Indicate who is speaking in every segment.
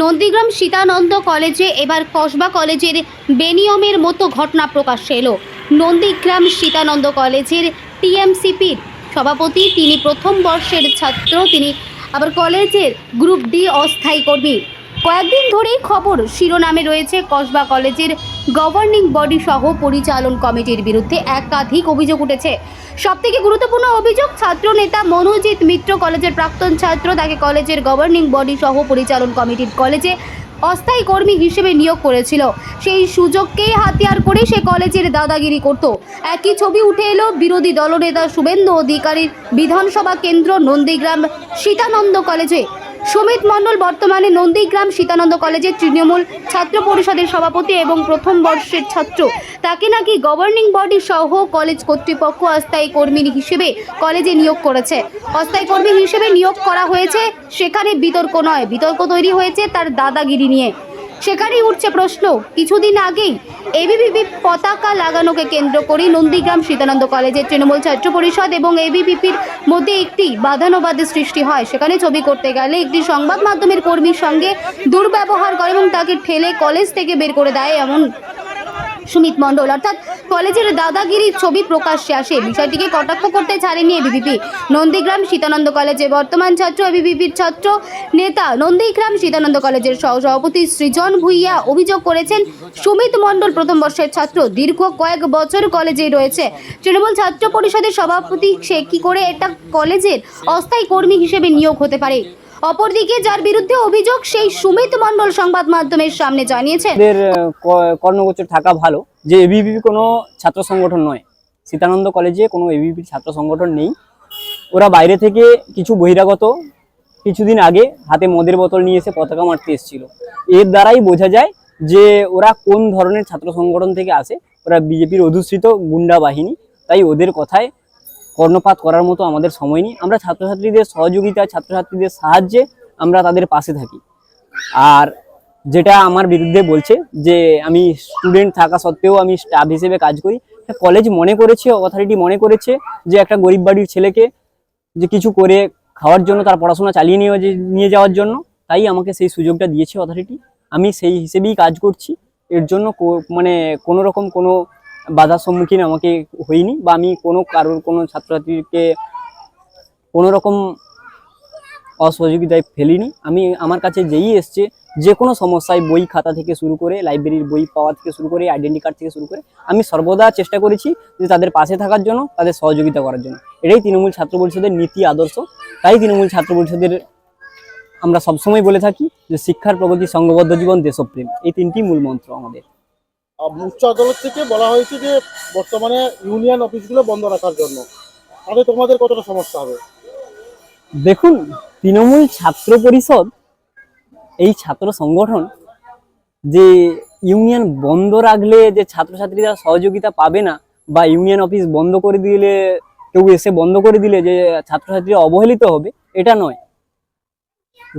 Speaker 1: নন্দীগ্রাম সীতানন্দ কলেজে এবার কসবা কলেজের বেনিয়মের মতো ঘটনা প্রকাশ্যে এলো। নন্দীগ্রাম সীতানন্দ কলেজের টিএমসিপির সভাপতি, তিনি প্রথম বর্ষের ছাত্র, তিনি আবার কলেজের গ্রুপ ডি অস্থায়ী কর্মী। কয়েকদিন ধরেই খবর শিরোনামে রয়েছে, কসবা কলেজের গভর্নিং বডি সহ পরিচালন কমিটির বিরুদ্ধে একাধিক অভিযোগ উঠেছে। সবথেকে গুরুত্বপূর্ণ অভিযোগ ছাত্র নেতা মনোজিৎ মিত্র কলেজের প্রাক্তন ছাত্র, তাকে কলেজের গভর্নিং বডি সহ পরিচালন কমিটির কলেজে অস্থায়ী কর্মী হিসেবে নিয়োগ করেছিল। সেই সুযোগকেই হাতিয়ার করে সে কলেজের দাদাগিরি করত। একই ছবি উঠে এলো, বিরোধী দলনেতা শুভেন্দু অধিকারীর বিধানসভা কেন্দ্র নন্দীগ্রাম সীতানন্দ কলেজে। সুমিত মণ্ডল বর্তমানে নন্দীগ্রাম সীতানন্দ কলেজের তৃণমূল ছাত্র পরিষদের সভাপতি এবং প্রথম বর্ষের ছাত্র। তাকে নাকি গভর্নিং বডি সহ কলেজ কর্তৃপক্ষ অস্থায়ী কর্মী হিসেবে কলেজে নিয়োগ করেছে। অস্থায়ী কর্মী হিসেবে নিয়োগ করা হয়েছে, সেখানে বিতর্ক নয়। বিতর্ক তৈরি হয়েছে তার দাদাগিরি নিয়ে। সেখানেই উঠছে প্রশ্ন। কিছুদিন আগেই এবিভিপি পতাকা লাগানোকে কেন্দ্র করে নন্দীগ্রাম সীতানন্দ কলেজের তৃণমূল ছাত্র পরিষদ এবং এবিভিপির মধ্যে একটি বাধানুবাদের সৃষ্টি হয়। সেখানে ছবি করতে গেলে একটি সংবাদ মাধ্যমের কর্মীর সঙ্গে দুর্ব্যবহার করে এবং তাকে ঠেলে কলেজ থেকে বের করে দেয় এমন সুমিত মণ্ডল। অর্থাৎ কলেজের দাদাগিরির ছবি প্রকাশ্যে আসে। বিষয়টিকে কটাক্ষ করতে ছাড়েনি এবিভিপি। নন্দীগ্রাম সীতানন্দ কলেজে বর্তমান ছাত্র, এবিভিপির ছাত্র নেতা নন্দীগ্রাম সীতানন্দ কলেজের সহ সভাপতি সৃজন ভুইয়া অভিযোগ করেছেন, সুমিত মণ্ডল প্রথম বর্ষের ছাত্র, দীর্ঘ কয়েক বছর কলেজেই রয়েছে। তৃণমূল ছাত্র পরিষদের সভাপতি সে কি করে এটা কলেজের অস্থায়ী কর্মী হিসেবে নিয়োগ হতে পারে? অপরদিকে যার বিরুদ্ধে অভিযোগ, সেই সুমিত মণ্ডল সংবাদ মাধ্যমের সামনে জানিয়েছেন।
Speaker 2: এদের ক- কর্ণগোচর থাকা ভালো। যে এবিপি কোনো ছাত্র সংগঠন নয়। সীতানন্দ কলেজে কোনো এবিপি ছাত্র সংগঠন নেই। ওরা বাইরে থেকে কিছু বহিরাগত কিছুদিন আগে হাতে মদের বোতল নিয়ে এসে পতাকা মারতে এসেছিল। এর দ্বারাই বোঝা যায় যে ওরা কোন ধরনের ছাত্র সংগঠন থেকে আসে। ওরা বিজেপির অধুষ্ঠিত গুন্ডা বাহিনী। তাই ওদের কথায় কর্ণপাত করার মতো আমাদের সময় নেই। আমরা ছাত্রছাত্রীদের সহযোগিতা, ছাত্রছাত্রীদের সাহায্যে আমরা তাদের পাশে থাকি। আর যেটা আমার বিরুদ্ধে বলছে যে, আমি স্টুডেন্ট থাকা সত্ত্বেও আমি স্টাফ হিসেবে কাজ করি। কলেজ মনে করেছে অথরিটি মনে করেছে যে, একটা গরিব বাড়ির ছেলেকে যে কিছু করে খাওয়ার জন্য, তার পড়াশোনা চালিয়ে নিয়ে নিয়ে যাওয়ার জন্য, তাই আমাকে সেই সুযোগটা দিয়েছে অথরিটি আমি সেই হিসেবেই কাজ করছি। এর জন্য মানে কোনো রকম কোনো বাধার সম্মুখীন আমাকে হইনি বা আমি কোনো কারোর, কোনো ছাত্রছাত্রীকে কোনো রকম অসহযোগিতায় ফেলিনি। আমি আমার কাছে যেই এসছে, যে কোনো সমস্যায় বই খাতা থেকে শুরু করে, লাইব্রেরির বই পাওয়া থেকে শুরু করে, আইডেন্টি কার্ড থেকে শুরু করে, আমি সর্বদা চেষ্টা করেছি যে তাদের পাশে থাকার জন্য, তাদের সহযোগিতা করার জন্য। এটাই তৃণমূল ছাত্র পরিষদের নীতি আদর্শ। তাই তৃণমূল ছাত্র পরিষদের আমরা সবসময় বলে থাকি যে শিক্ষার প্রগতি, সংঘবদ্ধ জীবন, দেশপ্রেম। এই তিনটি মূল মন্ত্র আমাদের।
Speaker 3: উচ্চ আদালত থেকে বলা হয়েছে যে বর্তমানে ইউনিয়ন অফিসগুলো বন্ধ রাখার জন্য। তাতে তোমাদের কতটা সমস্যা হবে?
Speaker 2: দেখুন, তৃণমূল ছাত্র পরিষদ, এই ছাত্র সংগঠন, যে ইউনিয়ন বন্ধ রাখলে যে ছাত্রছাত্রীরা সহযোগিতা পাবে না, বা ইউনিয়ন অফিস বন্ধ করে দিলে, কেউ এসে বন্ধ করে দিলে যে ছাত্রছাত্রীরা অবহেলিত হবে, এটা নয়।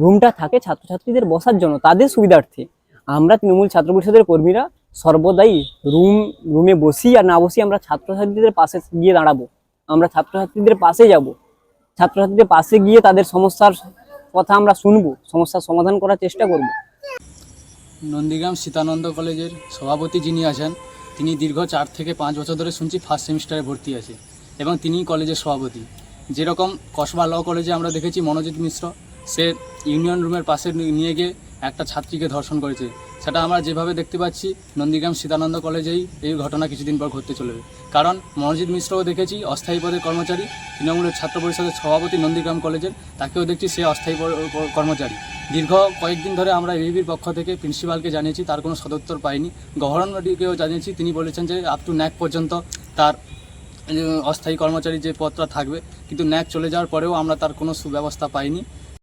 Speaker 2: রুমটা থাকে ছাত্রছাত্রীদের বসার জন্য, তাদের সুবিধার্থে। আমরা তৃণমূল ছাত্র পরিষদের কর্মীরা সর্বদাই রুম, রুমে বসি আর না বসি আমরা ছাত্রছাত্রীদের পাশে গিয়ে দাঁড়াবো। আমরা ছাত্রছাত্রীদের পাশে যাব। ছাত্রছাত্রীদের পাশে গিয়ে তাদের সমস্যার কথা আমরা শুনব, সমস্যার সমাধান করার চেষ্টা করব।
Speaker 4: নন্দীগ্রাম সীতানন্দ কলেজের সভাপতি যিনি আছেন, তিনি দীর্ঘ চার থেকে পাঁচ বছর ধরে শুনছি ফার্স্ট সেমিস্টারে ভর্তি আছে এবং তিনি কলেজের সভাপতি। যেরকম কসবা ল কলেজে আমরা দেখেছি মনোজিৎ মিশ্র, সে ইউনিয়ন রুমের পাশে নিয়ে গিয়ে একটা ছাত্রীকে ধর্ষণ করেছে। সেটা আমরা যেভাবে দেখতে পাচ্ছি, নন্দীগ্রাম সীতানন্দ কলেজেই এই ঘটনা কিছুদিন পর ঘটতে চলবে। কারণ মনোজিৎ মিশ্রও দেখেছি, অস্থায়ী পদের কর্মচারী, তৃণমূলের ছাত্র পরিষদের সভাপতি নন্দীগ্রাম কলেজের, তাকেও দেখছি সে অস্থায়ী কর্মচারী। দীর্ঘ কয়েকদিন ধরে আমরা এবিবির পক্ষ থেকে প্রিন্সিপালকে জানিয়েছি, তার কোনো সদুত্তর পাইনি। গভর্নরকেও জানিয়েছি, তিনি বলেছেন যে আপ টু ন্যাক পর্যন্ত তার, অস্থায়ী কর্মচারী যে পদটা থাকবে, কিন্তু ন্যাক চলে যাওয়ার পরেও আমরা তার কোনো সুব্যবস্থা পাইনি।